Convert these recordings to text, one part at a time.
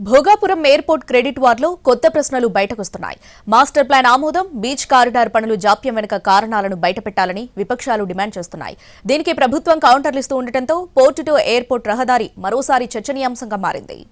Bhogapuram airport credit వార్లో కొత్త ప్రశ్నలు బయటకొస్తున్నాయి. మాస్టర్ ప్లాన్ ఆమోదం బీచ్ కారిడార్ పనులు జాప్యం వెనుక కారణాలను బయటపెట్టాలని విపక్షాలు డిమాండ్ చేస్తున్నాయి. దీనికి ప్రభుత్వం కౌంటర్లిస్తూ ఉండటంతో పోర్టు టు ఎయిర్పోర్ట్ రహదారి మరోసారి చర్చనీయాంశంగా మారింది.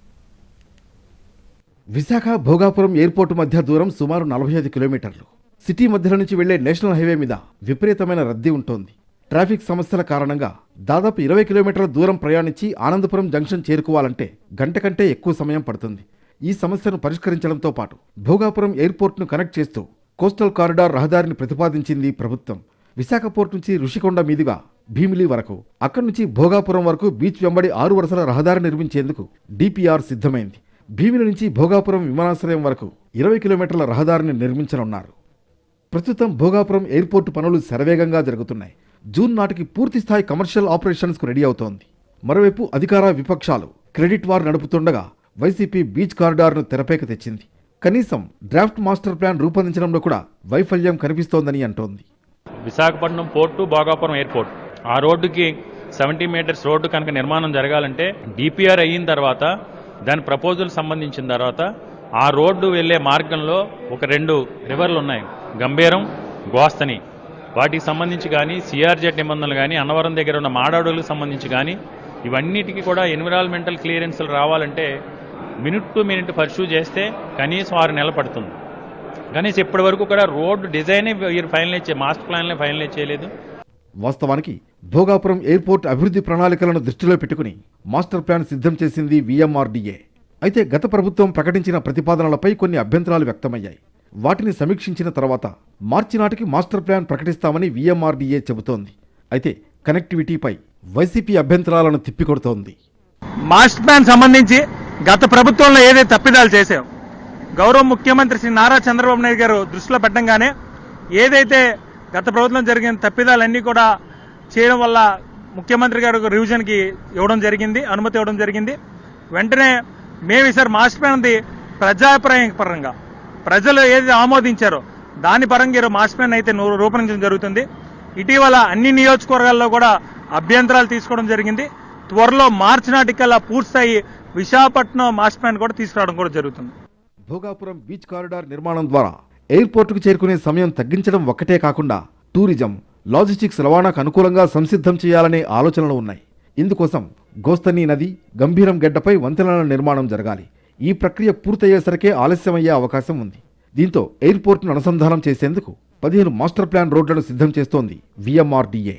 విశాఖ భోగాపురం ఎయిర్పోర్టు మధ్య దూరం సుమారు నలభై ఐదు కిలోమీటర్లు. సిటీ మధ్యలో నుంచి వెళ్ళే నేషనల్ హైవే మీద విపరీతమైన రద్దీ ఉంటుంది. ట్రాఫిక్ సమస్యల కారణంగా దాదాపు ఇరవై కిలోమీటర్ల దూరం ప్రయాణించి ఆనందపురం జంక్షన్ చేరుకోవాలంటే గంట కంటే ఎక్కువ సమయం పడుతుంది. ఈ సమస్యను పరిష్కరించడంతో పాటు భోగాపురం ఎయిర్పోర్ట్ను కనెక్ట్ చేస్తూ కోస్టల్ కారిడార్ రహదారిని ప్రతిపాదించింది ప్రభుత్వం. విశాఖ పోర్ట్ నుంచి రుషికొండ మీదుగా భీమిలి వరకు అక్కడి నుంచి భోగాపురం వరకు బీచ్ వెంబడి ఆరు వరుసల రహదారి నిర్మించేందుకు డిపిఆర్ సిద్ధమైంది. భీమిలి నుంచి భోగాపురం విమానాశ్రయం వరకు ఇరవై కిలోమీటర్ల రహదారిని నిర్మించనున్నారు. ప్రస్తుతం భోగాపురం ఎయిర్పోర్టు పనులు శరవేగంగా జరుగుతున్నాయి. జూన్ నాటికి పూర్తి స్థాయి కమర్షియల్ ఆపరేషన్స్కు రెడీ అవుతోంది. మరోవైపు అధికార విపక్షాలు క్రెడిట్ వార్ నడుపుతుండగా వైసీపీ బీచ్ కారిడార్ను తెరపైకి తెచ్చింది. కనీసం డ్రాఫ్ట్ మాస్టర్ ప్లాన్ రూపొందించడంలో కూడా వైఫల్యం కనిపిస్తోందని అంటోంది. Visakhapatnam port Bhogapuram airport. ఆ రోడ్డుకి సెవెంటీ మీటర్స్ రోడ్డు కనుక నిర్మాణం జరగాలంటే డిపిఆర్ అయిన తర్వాత దాని ప్రపోజల్ సంబంధించిన తర్వాత ఆ రోడ్డు వెళ్ళే మార్గంలో ఒక రెండు రివర్లు ఉన్నాయి. గంభీరం గోస్తని వాటికి సంబంధించి కానీ సిఆర్జెడ్ నిబంధనలు కానీ అన్నవరం దగ్గర ఉన్న మాడాడులకు సంబంధించి కానీ ఇవన్నిటికీ కూడా ఎన్విరాన్మెంటల్ క్లియరెన్స్లు రావాలంటే మినిట్ టు మినిట్ పర్సూ చేస్తే కనీసం ఆరు నెలలు పడుతుంది. కనీసం ఇప్పటి వరకు కూడా రోడ్డు డిజైనే వీరు ఫైనలైజ్ మాస్టర్ ప్లాన్లే ఫైనలైజ్ చేయలేదు వాస్తవానికి భోగాపురం ఎయిర్పోర్ట్ అభివృద్ధి ప్రణాళికలను దృష్టిలో పెట్టుకుని మాస్టర్ ప్లాన్ సిద్ధం చేసింది విఎంఆర్డీఏ అయితే గత ప్రభుత్వం ప్రకటించిన ప్రతిపాదనలపై కొన్ని అభ్యంతరాలు వ్యక్తమయ్యాయి. వాటిని సమీక్షించిన తర్వాత మార్చి నాటికి మాస్టర్ ప్లాన్ ప్రకటిస్తామని విఎంఆర్డీఏ చెబుతోంది. అయితే కనెక్టివిటీపై వైసీపీ అభ్యంతరాలను తిప్పికొడుతోంది. మాస్టర్ ప్లాన్ సంబంధించి గత ప్రభుత్వంలో ఏదైతే తప్పిదాలు చేశాం గౌరవ ముఖ్యమంత్రి శ్రీ నారా చంద్రబాబు నాయుడు గారు దృష్టిలో పెట్టంగానే ఏదైతే గత ప్రభుత్వం జరిగిన తప్పిదాలన్నీ కూడా చేయడం వల్ల ముఖ్యమంత్రి గారు రివిజన్కి ఇవ్వడం జరిగింది అనుమతి ఇవ్వడం జరిగింది. వెంటనే మేము ఈసారి మాస్టర్ ప్లాన్ది ప్రజాభిప్రాయం పరంగా ప్రజలు ఏది ఆమోదించారో దాని పరంగా ఈరోజు మాస్టర్ ప్లాన్ అయితే రూపొందించడం జరుగుతుంది. ఇటీవల అన్ని నియోజకవర్గాల్లో కూడా అభ్యంతరాలు తీసుకోవడం జరిగింది. త్వరలో మార్చి నాటికల్లా పూర్తిస్థాయి విశాఖపట్నం మాస్టర్ ప్లాన్ కూడా తీసుకురావడం కూడా జరుగుతుంది. భోగాపురం బీచ్ కారిడార్ నిర్మాణం ద్వారా ఎయిర్పోర్టుకు చేరుకునే సమయం తగ్గించడం ఒక్కటే కాకుండా టూరిజం లాజిస్టిక్స్ రవాణాకు అనుకూలంగా సంసిద్ధం చేయాలనే ఆలోచనలు ఉన్నాయి. ఇందుకోసం గోస్తని నది గంభీరం గడ్డపై వంతెనల నిర్మాణం జరగాలి. ఈ ప్రక్రియ పూర్తయ్యేసరికే ఆలస్యమయ్యే అవకాశం ఉంది. దీంతో ఎయిర్పోర్ట్ను అనుసంధానం చేసేందుకు పదిహేను మాస్టర్ ప్లాన్ రోడ్లను సిద్ధం చేస్తోంది విఎంఆర్డీఏ.